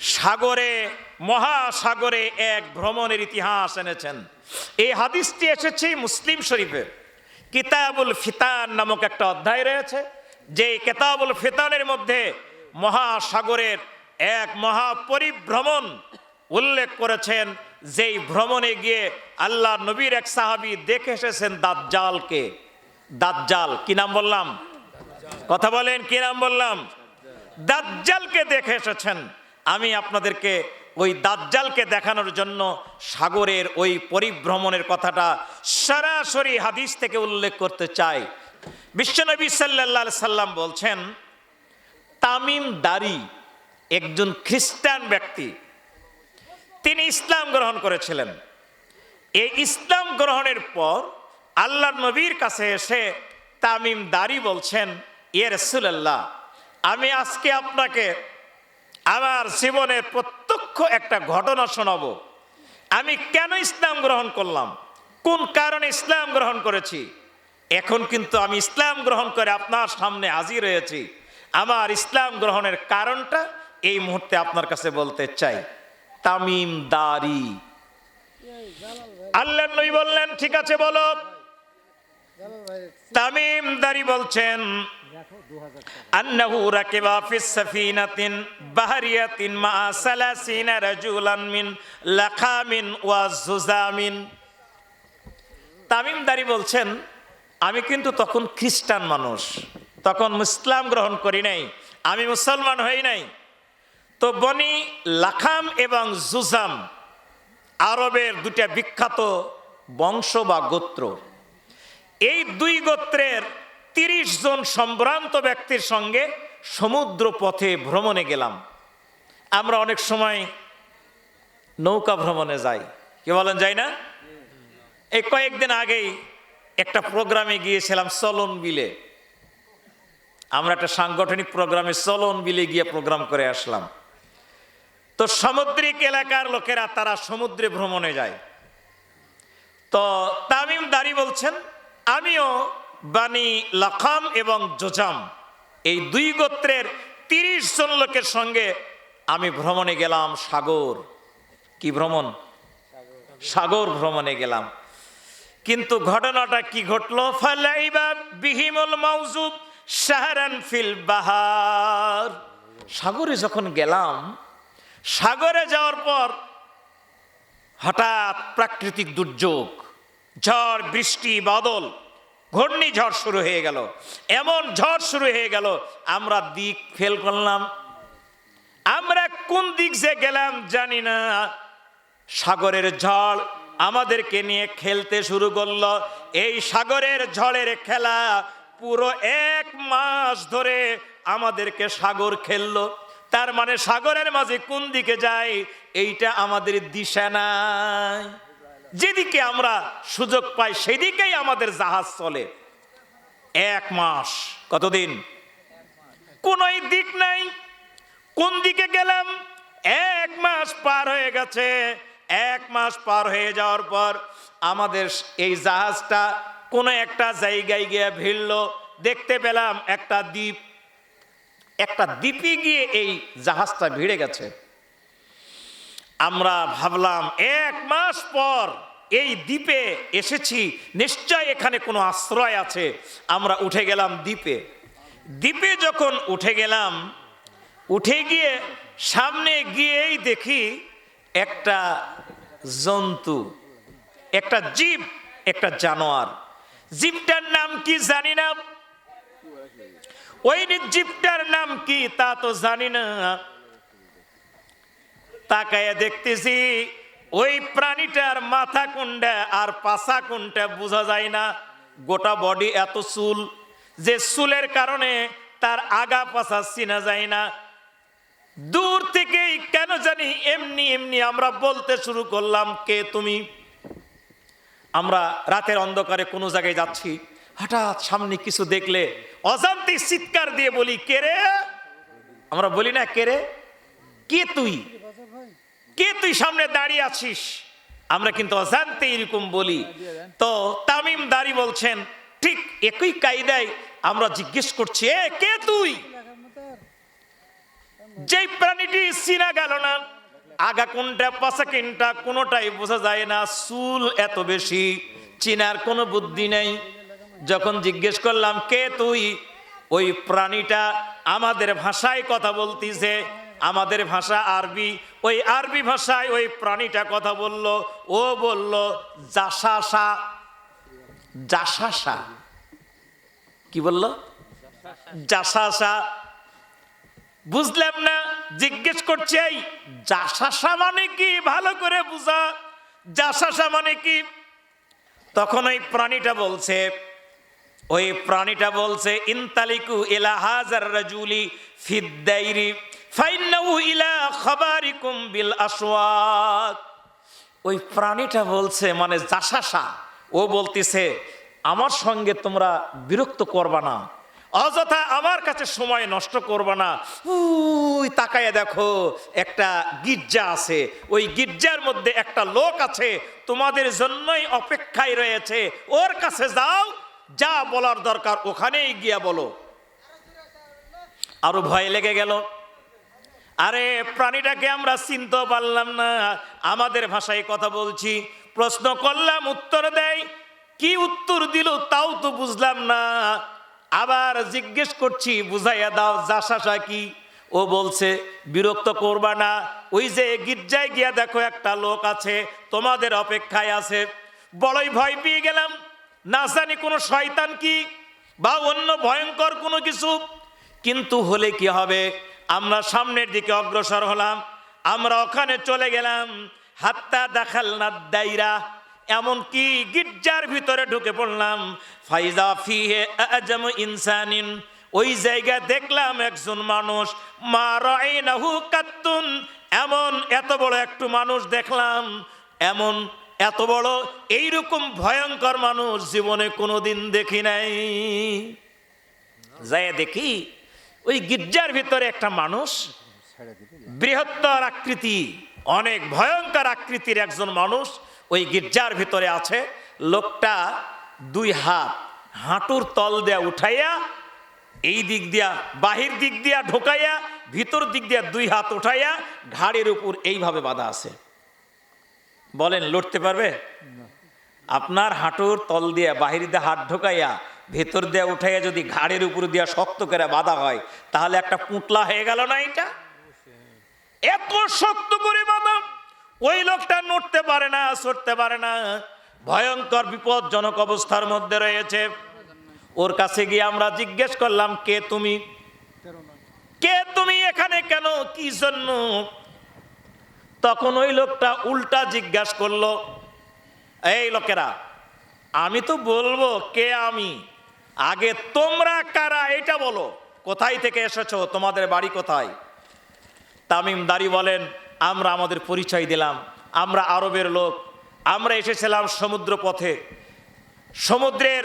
সাগরে, মহাসাগরে এক ভ্রমণের ইতিহাস এনেছেন। এই হাদিসটি এসেছে মুসলিম শরীফে কিতাবুল ফিতান নামক একটা অধ্যায় রয়েছে যে কেতাবুল ফিতানের মধ্যে মহাসাগরের এক মহাপরিভ্রমণ উল্লেখ করেছেন, যেই ভ্রমণে গিয়ে আল্লাহ নবীর এক সাহাবি দেখে এসেছেন দাজ্জালকে। দাজ্জাল, কি নাম বললাম? কথা বলেন, কি নাম বললাম? দাজ্জালকে দেখে এসেছেন। আমি আপনাদেরকে ওই দাজ্জালকে দেখানোর জন্য সাগরের ওই পরিভ্রমণের কথাটা সরাসরি হাদিস থেকে উল্লেখ করতে চাই। বিশ্বনবী আলাইহি সাল্লাম বলছেন, তামিম দারি একজন খ্রিস্টান ব্যক্তি, তিনি ইসলাম গ্রহণ করেছিলেন। এই ইসলাম গ্রহণের পর আল্লাহ নবীর কাছে এসে তামিম দারি বলছেন ইয়ে রসুল্লাহ আমি আজকে আপনাকে আমার জীবনের প্রত্যক্ষ একটা ঘটনা শোনাবো। আমি কেন ইসলাম গ্রহণ করলাম? কোন কারণে ইসলাম গ্রহণ করেছি? এখন কিন্তু আমি ইসলাম গ্রহণ করে আপনার সামনে হাজির হয়েছি। আমার ইসলাম গ্রহণের কারণটা এই মুহূর্তে আপনার কাছে বলতে চাই। তামিম দারি। আল্লাহ নবী বললেন, ঠিক আছে, বলো। তামিম দারি বলছেন রাকিবা ফিস সাফিনাতিন বাহরিয়াতিন মা সালাসিনা রাজুলান মিন লাখামিন ওয়া জুজামিন। তামিম দারি বলছেন, আমি কিন্তু তখন খ্রিস্টান মানুষ, তখন ইসলাম গ্রহণ করি নাই, আমি মুসলমান হই নাই। তো বনি লাখাম এবং জুজাম আরবের দুটা বিখ্যাত বংশ বা গোত্র। এই দুই গোত্রের তিরিশ জন সম্ভ্রান্ত ব্যক্তির সঙ্গে সমুদ্র পথে ভ্রমণে গেলাম। আমরা অনেক সময় নৌকা ভ্রমণে যাই। কি বলেন, যাই না? এই কয়েকদিন আগেই একটা প্রোগ্রামে গিয়েছিলাম চলন বিলে। আমরা একটা সাংগঠনিক প্রোগ্রামে চলন বিলে গিয়ে প্রোগ্রাম করে আসলাম। তো সামুদ্রিক এলাকার লোকেরা তারা সমুদ্রে ভ্রমণে যায়। তো তামিম দারি বলছেন, আমিও বানি লাখাম এবং জোজাম। এই দুই গোত্রের তিরিশ জন লোকের সঙ্গে আমি ভ্রমণে গেলাম সাগর। কি ভ্রমণ? সাগর ভ্রমণে গেলাম। কিন্তু ঘটনাটা কি ঘটলো? ফালাইবা বিহিমুল মাউজুব শাহরান ফিল বাহার। সাগরে যখন গেলাম, সাগরে যাওয়ার পর হঠাৎ প্রাকৃতিক দুর্যোগ, ঝড়, বৃষ্টি, বাদল ঘূর্ণিঝড় শুরু হয়ে গেল। এমন ঝড় শুরু হয়ে গেল, আমরা দিক ফেল করলাম। আমরা কোন দিক যে গেলাম জানি না। সাগরের ঝড় আমাদেরকে নিয়ে খেলতে শুরু করল। এই সাগরের ঝড়ের খেলা পুরো এক মাস ধরে আমাদেরকে সাগর খেললো। তার মানে সাগরের মাঝে কোন দিকে যায়, এইটা আমাদের দিশা নাই। যেদিকে আমরা সুযোগ পাই সেদিকেই আমাদের জাহাজ চলে। এক মাস। কতদিন? কোনোই দিক নাই। কোন দিকে গেলাম? এক মাস পার হয়ে গেছে। এক মাস পার হয়ে যাওয়ার পর আমাদের এই জাহাজটা কোনো একটা জায়গায় গিয়ে ভিড়ল। দেখতে পেলাম একটা দ্বীপ। একটা দ্বীপে গিয়ে এই জাহাজটা ভিড়ে গেছে। আমরা ভাবলাম এক মাস পর এই দ্বীপে এসেছি, নিশ্চয় এখানে কোনো আশ্রয় আছে। আমরা উঠে গেলাম দ্বীপে। দ্বীপে যখন উঠে গেলাম, উঠে গিয়ে সামনে গিয়েই দেখি একটা জন্তু, একটা জীব, একটা জানোয়ার। জীবটার নাম কি জানি না। ওই জীবটার নাম কি তা তো জানি না। তাকায় দেখতেছি ওই প্রাণীটার মাথা কোনটা আর পাছা কোনটা বোঝা যায় না। গোটা বডি এত চুল, যে চুলের কারণে তার আগা পাছা চিনা যায় না। দূর থেকেই কেন জানি এমনি এমনি আমরা বলতে শুরু করলাম, কে তুমি? আমরা রাতের অন্ধকারে কোনো জায়গায় যাচ্ছি, হঠাৎ সামনে কিছু দেখলে অজান্তে চিৎকার দিয়ে বলি, কে রে? আমরা বলি না, কে রে? কে তুই? কে তুই সামনে দাঁড়িয়ে আছিস? আমরা কিন্তু অজান্তে এরকম বলি। তো তামিম দারি বলছেন, ঠিক একই কায়দায় আমরা জিজ্ঞেস করছি, এ, কে তুই? যেই প্রাণীটি চিনা গেল না, আগা কোনটা, পাশা কোনটা, কোনোটাই বোঝা যায় না, চুল এত বেশি, চিনার কোনো বুদ্ধি নেই। যখন জিজ্ঞেস করলাম, কে তুই? ওই প্রাণীটা আমাদের ভাষায় কথা বলতিছে আমাদের ভাষা আরবি। ওই আরবি ভাষায় ওই প্রাণীটা কথা বলল। ও বলল জাসাসা জাসাসা কি বলল? জাসাসা বুঝলাম না, জিজ্ঞেস করছি এই জাসাসা মানে কি? ভালো করে বুঝা। জাসাসা মানে কি? তখন ওই প্রাণীটা বলছে, ওই প্রাণীটা বলছে, ইনতালিকু ইলা হাজার রাজুলি ফিদ্দাইরি ইলা ওই প্রাণীটা বলছে মানে জাসাসা ও বলতেছে, আমার সঙ্গে তোমরা বিরক্ত করবা না। অযথা আমার কাছে সময় নষ্ট করবা না। উই, তাকায় দেখো, একটা গির্জা আছে। ওই গির্জার মধ্যে একটা লোক আছে, তোমাদের জন্যই অপেক্ষায় রয়েছে। ওর কাছে যাও, যা বলার দরকার, ওখানেই গিয়া বলো। আরও ভয় লেগে গেল। আরে প্রাণীটাকে আমরা চিনতে পারলাম না। আমাদের ভাষায় কথা বলছি। প্রশ্ন করলাম, উত্তর দেয়। কি উত্তর দিল তাও তো বুঝলাম না। আবার জিজ্ঞেস করছি, বুঝাইয়া দাও জাসাসা কি? ও বলছে, বিরক্ত করবা না। ওই যে গির্জায় গিয়া দেখো একটা লোক আছে, তোমাদের অপেক্ষায় আছে। বড়ই ভয় পেয়ে গেলাম। না জানি কোনো শয়তান কি বা অন্য ভয়ঙ্কর কোনো কিছু। কিন্তু হলে কি হবে? আমরা সামনের দিকে অগ্রসর হলাম, আমরা ওখানে চলে গেলাম, হাত্তা দেখাল না দাইরা, এমনকি গির্জার ভিতরে ঢুকে পড়লাম, ফাইজা ফিহে আজম ইনসানিন, ওই জায়গায় দেখলাম একজন মানুষ, মা এমন এত বড় একটু মানুষ দেখলাম, এমন এত বড় এইরকম ভয়ঙ্কর মানুষ জীবনে কোনোদিন দেখি নাই। যায় দেখি ওই গির্জার ভিতরে একটা মানুষ বৃহত্তর আকৃতি অনেক ভয়ঙ্কর আকৃতির একজন মানুষ ওই গির্জার ভিতরে আছে। লোকটা দুই হাত হাঁটুর তল দেয়া উঠাইয়া এই দিক দিয়া বাহির দিক দিয়া ঢোকাইয়া ভিতর দিক দিয়া দুই হাত উঠাইয়া ঘাড়ের উপর এইভাবে বাঁধা আছে। বলেন লড়তে পারবে? আপনার হাঁটুর তল দিয়া বাহির দিয়ে হাত ঢোকাইয়া ভেতর দিয়ে উঠাইয়া যদি ঘাড়ের উপর দিয়া শক্ত করে বাঁধা হয়, তাহলে একটা পুঁটলা হয়ে গেল না এটা? এত শক্ত করে বাঁধা। ওই লোকটা নড়তে পারে না, সরতে পারে না। ভয়ঙ্কর বিপদজনক অবস্থার মধ্যে রয়েছে। ওর কাছে গিয়ে আমরা জিজ্ঞেস করলাম, কে তুমি? কে তুমি এখানে কেন? কি জন্য? তখন ওই লোকটা উল্টা জিজ্ঞাসা করল, এই লোকেরা, আমি তো বলব, কে আমি? আগে তোমরা কারা এটা বলো। কোথায় থেকে এসেছ? তোমাদের বাড়ি কোথায়? তামিম দারি বলেন, আমরা আমাদের পরিচয় দিলাম। আমরা আরবের লোক। আমরা এসেছিলাম সমুদ্র পথে সমুদ্রের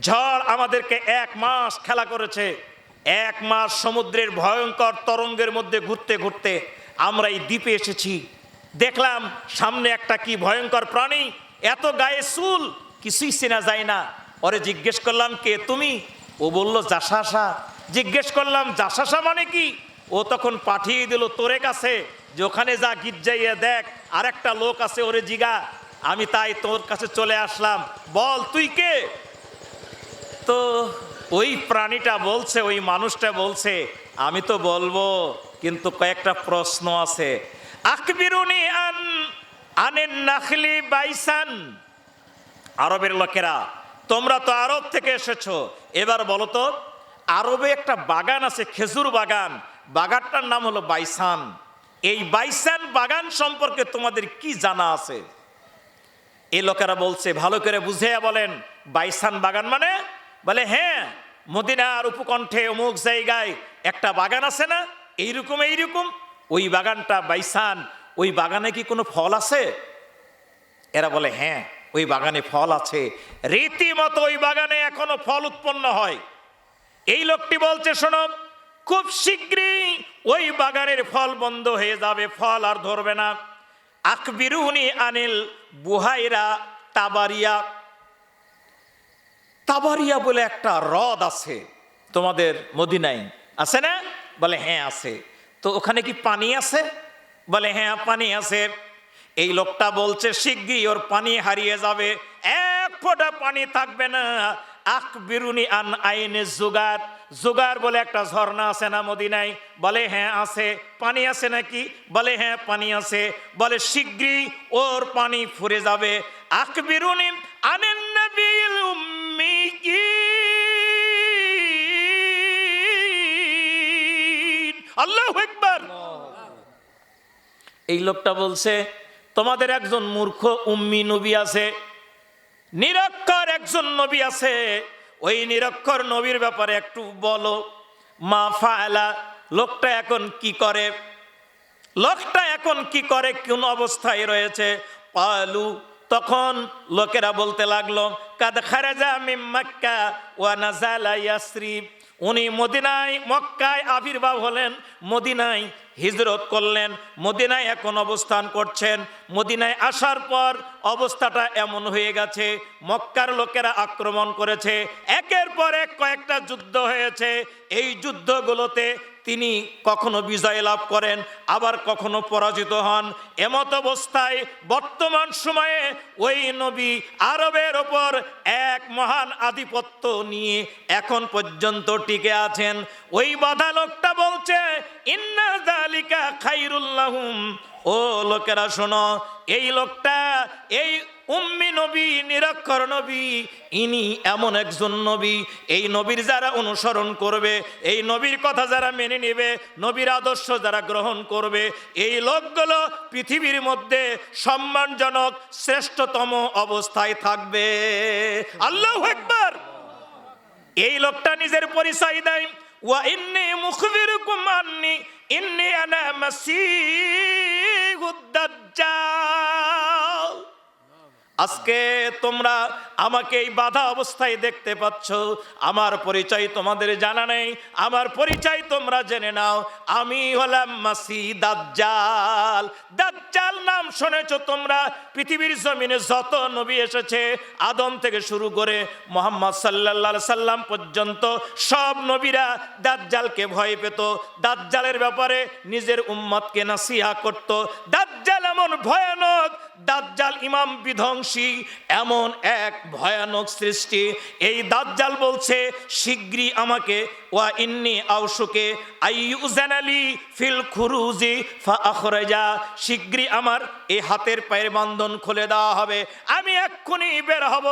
ঝড় আমাদেরকে এক মাস খেলা করেছে। এক মাস সমুদ্রের ভয়ঙ্কর তরঙ্গের মধ্যে ঘুরতে ঘুরতে আমরা এই দ্বীপে এসেছি। দেখলাম সামনে একটা কি ভয়ঙ্কর প্রাণী। এত গায়ে চুল। কিছুই চেনা যায় না। ওরে জিজ্ঞেস করলাম, কে তুমি? ও বলল, জাসাসা। জিজ্ঞেস করলাম, জাসাসা মানে কি? ও তখন পাঠিয়ে দিল, তোরে কাছে, যে ওখানে যা গির্জাইয়া দেখ আর একটা লোক আছে ওরে জিগা, আমি তাই তোর কাছে চলে আসলাম। বল, তুই কে? তো ওই প্রাণীটা বলছে, ওই মানুষটা বলছে, আমি তো বলব, কিন্তু কয়েকটা প্রশ্ন আছে। আন, আনেন নাখলি বাইসান। আরবের লোকেরা তোমরা তো আরব থেকে এসেছ। এবার বলো তো, আরবে একটা বাগান আছে, খেজুর বাগান। বাগানটার নাম হলো বাইসান। এই বাইসান বাগান সম্পর্কে তোমাদের কি জানা আছে? এই লোকেরা বলছে, ভালো করে বুঝে বলেন, বাইসান বাগান মানে? বলে হ্যাঁ মদিনার উপকণ্ঠে অমুক জায়গায় একটা বাগান আছে না? এইরকম এইরকম। ওই বাগানটা বাইসান। ওই বাগানে কি কোনো ফল আছে? এরা বলে হ্যাঁ ওই বাগানে ফল আছে। রীতিমতো ওই বাগানে এখনও ফল উৎপন্ন হয়। এই লোকটি বলছে, শোনো, খুব শীঘ্রই ওই বাগানের ফল বন্ধ হয়ে যাবে, ফল আর ধরবে না। আকবিরুনি আনিল বুহাইরা তাবারিয়া। তাবারিয়া বলে একটা হ্রদ আছে তোমাদের মদিনায়। আছে না? বলে হ্যাঁ আছে। তো ওখানে কি পানি আছে? বলে হ্যাঁ পানি আছে। এই লোকটা বলছে শিগগিরই ওর পানি হারিয়ে যাবে। এক ফোঁটা পানি থাকবে না। আখ বিরুনি আন আইনে জুগার। জুগার বলে একটা ঝর্ণা আছে না মদিনায়। বলে হ্যাঁ আছে। পানি আছে নাকি? বলে হ্যাঁ পানি আছে। বলে শিগগিরই ওর পানি ফুরে যাবে। আখ বিরুনি আনেন নবীল উম্মি আল্লাহ একবার এই লোকটা বলছে তোমাদের একজন মূর্খ উম্মি নবী আছে, নিরক্ষর একজন নবী আছে। ওই নিরক্ষর নবীর ব্যাপারে একটু বলো। মা ফায়লা লোকটা এখন কি করে? লোকটা এখন কি করে? কোন অবস্থায় রয়েছে? পালু, তখন লোকেরা বলতে লাগল, কাদ খারাজা মিম মক্কা ওয়া নাজালা ইয়াসরিব। উনি মদিনায়, মক্কায় আবির্ভাব হলেন। মদিনায় হিজরত করলেন, মদিনায় এখন অবস্থান করছেন। মদিনায় আসার পর অবস্থাটা এমন হয়ে গেছে, মক্কার লোকেরা আক্রমণ করেছে। একের পর এক কয়েকটা যুদ্ধ হয়েছে। এই যুদ্ধগুলোতে তিনি কখনো বিজয় লাভ করেন, আবার কখনো পরাজিত হন। এমত অবস্থায় বর্তমান সময়ে ওই নবী আরবের ওপর এক মহান আধিপত্য নিয়ে এখন পর্যন্ত টিকে আছেন। ওই বাধা লোকটা বলছে, ইন্না খাইরুল্লাহুম ও লোকেরা শোনো, এই লোকটা, এই উম্মি নবী, নিরক্ষর নবী, ইনি এমন একজন নবী। এই নবীর যারা অনুসরণ করবে, এই নবীর কথা যারা মেনে নেবে, নবীর আদর্শ যারা গ্রহণ করবে, এই লোকগুলো পৃথিবীর মধ্যে সম্মানজনক শ্রেষ্ঠতম অবস্থায় থাকবে। আল্লাহ একবার এই লোকটা নিজের পরিচয় দেয়, ওয়া ইন্নি মুখবিরুকুম আন্নি ইন্নি আনা মাসিহুদ দাজ্জাল আজকে তোমরা আমাকে এই বাধা অবস্থায় দেখতে পাচ্ছ। আমার পরিচয় তোমাদের জানা নেই। আমার পরিচয় তোমরা জেনে নাও। আমি হলাম মাসি দাজ্জাল। দাজ্জাল নাম শুনেছ তোমরা? পৃথিবীর জমিনে যত নবী এসেছে, আদম থেকে শুরু করে মোহাম্মদ আলাইহি সাল্লাম পর্যন্ত সব নবীরা দাজ্জালকে ভয় পেত। দাজ্জালের ব্যাপারে নিজের উম্মতকে নাসিহা করত। দাজ্জাল এমন ভয়ানক দাজ্জাল ইমাম বিধ্বংসী এমন এক ভয়ানক সৃষ্টি। এই দাজ্জাল বলছে শীঘ্রই আমাকে ওয়া ইন্নি আউসুকে আইয়ুজানালি ফিল খুরুজি ফা আখরাজা শীঘ্রই আমার এই হাতের পায়ের বন্ধন খুলে দেওয়া হবে। আমি এক্ষুনি বের হব।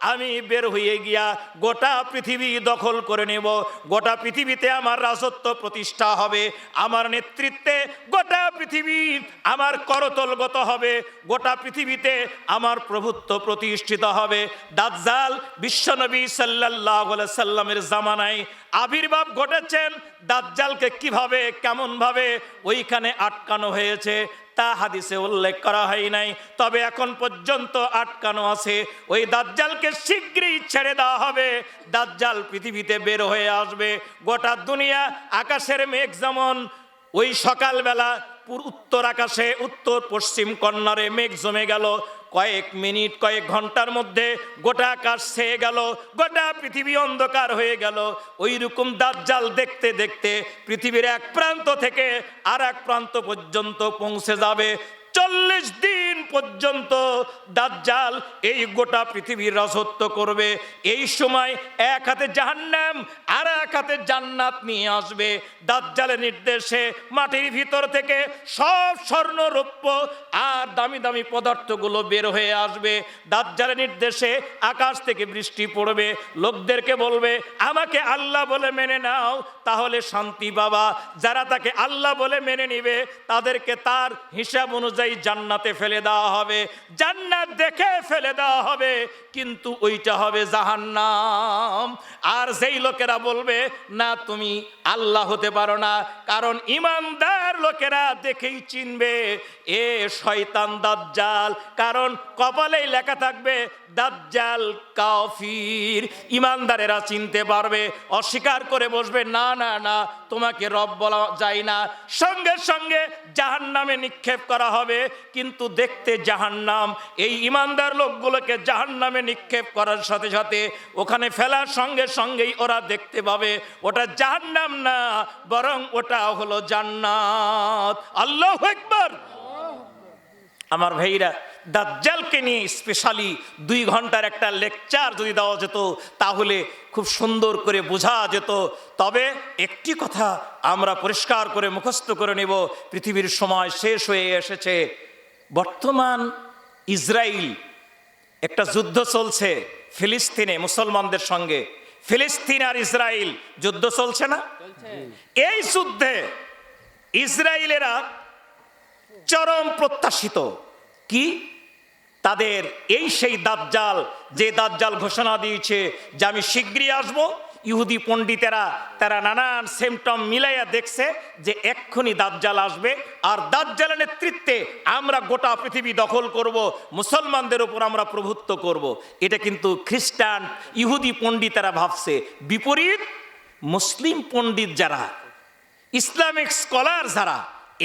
আমি বের হয়ে গিয়া গোটা পৃথিবী দখল করে নেব। গোটা পৃথিবীতে আমার রাজত্ব প্রতিষ্ঠা হবে। আমার নেতৃত্বে গোটা পৃথিবী আমার করতলগত হবে। গোটা পৃথিবীতে আমার প্রভুত্ব প্রতিষ্ঠিত হবে। দাজ্জাল বিশ্বনবী আলাইহি সাল্লামের জামানায় আবির্ভাব ঘটেছেন। দাজ্জালকে কীভাবে কেমন ভাবে ওইখানে আটকানো হয়েছে, তা হাদিসে উল্লেখ করা হয় নাই। তবে এখন পর্যন্ত আটকানো আছে। ওই দাজ্জালকে শীঘ্রই ছেড়ে দেওয়া হবে। দাজ্জাল পৃথিবীতে বের হয়ে আসবে। গোটা দুনিয়া আকাশের মেঘ যেমন ওই সকালবেলা উত্তর আকাশে উত্তর পশ্চিম কর্নারে মেঘ জমে গেল কয়েক মিনিট, কয়েক ঘণ্টার মধ্যে গোটা আকাশ ছেয়ে গেল, গোটা পৃথিবী অন্ধকার হয়ে গেল। ওই রকম দাজ্জাল দেখতে দেখতে পৃথিবীর এক প্রান্ত থেকে আর এক প্রান্ত পর্যন্ত পৌঁছে যাবে। চল্লিশ দিন পর্যন্ত দাজ্জাল এই গোটা পৃথিবীর রাজত্ব করবে। এই সময় এক হাতে জাহান্নাম, আর এক হাতে জান্নাত নিয়ে আসবে। দাজ্জালের নির্দেশে মাটির ভিতর থেকে সব স্বর্ণ রৌপ্য আর দামি দামি পদার্থগুলো বের হয়ে আসবে। দাজ্জালের নির্দেশে আকাশ থেকে বৃষ্টি পড়বে। লোকদেরকে বলবে, আমাকে আল্লাহ বলে মেনে নাও, তাহলে শান্তি বাবা যারা তাকে আল্লাহ বলে মেনে নিবে, তাদেরকে তার হিসাব অনুযায়ী জান্নাতে ফেলে দেওয়া হবে। জান্নাত দেখে ফেলে দেওয়া হবে, কিন্তু ওইটা হবে জাহান্নাম। আর যেই লোকেরা বলবে, না, তুমি আল্লাহ হতে পারো না। কারণ ইমানদার লোকেরা দেখেই চিনবে, এ শয়তান দাজ্জাল। কারণ কপালেই লেখা থাকবে দাজ্জাল কাফির। ইমানদারেরা চিনতে পারবে অস্বীকার করে বসবে না না না তোমাকে রব বলা যায় না। সঙ্গে সঙ্গে জাহান্নামে নিক্ষেপ করা হবে কিন্তু দেখতে জাহান্নাম। এই ইমানদার লোকগুলোকে জাহান্নামে নিক্ষেপ করার সাথে সাথে ওখানে ফেলার সঙ্গে সঙ্গেই ওরা দেখতে পাবে ওটা জাহান্নাম না বরং ওটা হলো জান্নাত। আল্লাহ একবার আমার ভাইরা দাজ্জালকে নিয়ে স্পেশালি দুই ঘণ্টার একটা লেকচার যদি দেওয়া যেত তাহলে খুব সুন্দর করে বোঝা যেত। তবে একটি কথা আমরা পরিষ্কার করে মুখস্থ করে নেব পৃথিবীর সময় শেষ হয়ে এসেছে। বর্তমান ইসরায়েল একটা যুদ্ধ চলছে ফিলিস্তিনে মুসলমানদের সঙ্গে। ফিলিস্তিন আর ইসরায়েল যুদ্ধ চলছে না? এই যুদ্ধে ইসরায়েলেরা চরম প্রত্যাশিত। কি? তাদের এই সেই দাজ্জাল, যে দাজ্জাল ঘোষণা দিয়েছে যে আমি শীঘ্রই আসব। ইহুদি পণ্ডিতেরা, তারা নানান সিমটম মিলাইয়া দেখছে যে এক্ষুনি দাজ্জাল আসবে। আর দাজ্জালের নেতৃত্বে আমরা গোটা পৃথিবী দখল করব, মুসলমানদের উপর আমরা প্রভুত্ব করব। এটা কিন্তু খ্রিস্টান, ইহুদি পণ্ডিতেরা ভাবছে। বিপরীত, মুসলিম পণ্ডিত যারা, ইসলামিক স্কলার যারা,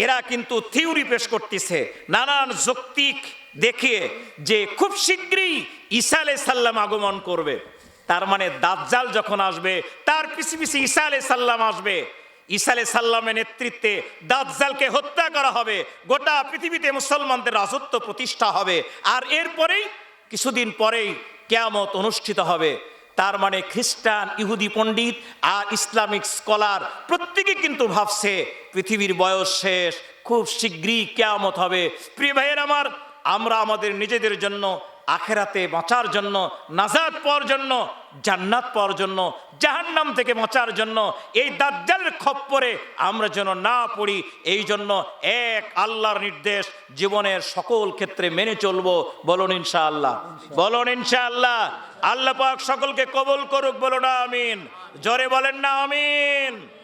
এরা কিন্তু থিওরি পেশ করতেছে। নানান যৌক্তিক দেখিয়ে যে খুব শীঘ্রই ঈসা আলাই সাল্লাম আগমন করবে। তার মানে দাজ্জাল যখন আসবে, তার পিছি পিছি ঈসা আলাই সাল্লাম আসবে। ঈসা আলাই সাল্লামের নেতৃত্বে দাজ্জালকে হত্যা করা হবে। গোটা পৃথিবীতে মুসলমানদের রাজত্ব প্রতিষ্ঠা হবে। আর এরপরেই, কিছুদিন পরেই কেয়ামত অনুষ্ঠিত হবে। তার মানে খ্রিস্টান, ইহুদি পণ্ডিত আর ইসলামিক স্কলার প্রত্যেকে কিন্তু ভাবছে, পৃথিবীর বয়স শেষ, খুব শীঘ্রই কেয়ামত হবে। প্রিয় ভাইয়ের আমার আমরা আমাদের নিজেদের জন্য, আখেরাতে বাঁচার জন্য নাজাদ পাওয়ার জন্য, জান্নাত পাওয়ার জন্য, জাহান্নাম থেকে বাঁচার জন্য, এই দাজ্জালের খপ্পরে আমরা যেন না পড়ি, এই জন্য এক আল্লাহর নির্দেশ জীবনের সকল ক্ষেত্রে মেনে চলবো। বলুন ইনশাআল্লাহ। বলুন ইনশাআল্লাহ। আল্লাহ পাক সকলকে কবল করুক বলো না আমিন। জোরে বলেন না, আমিন।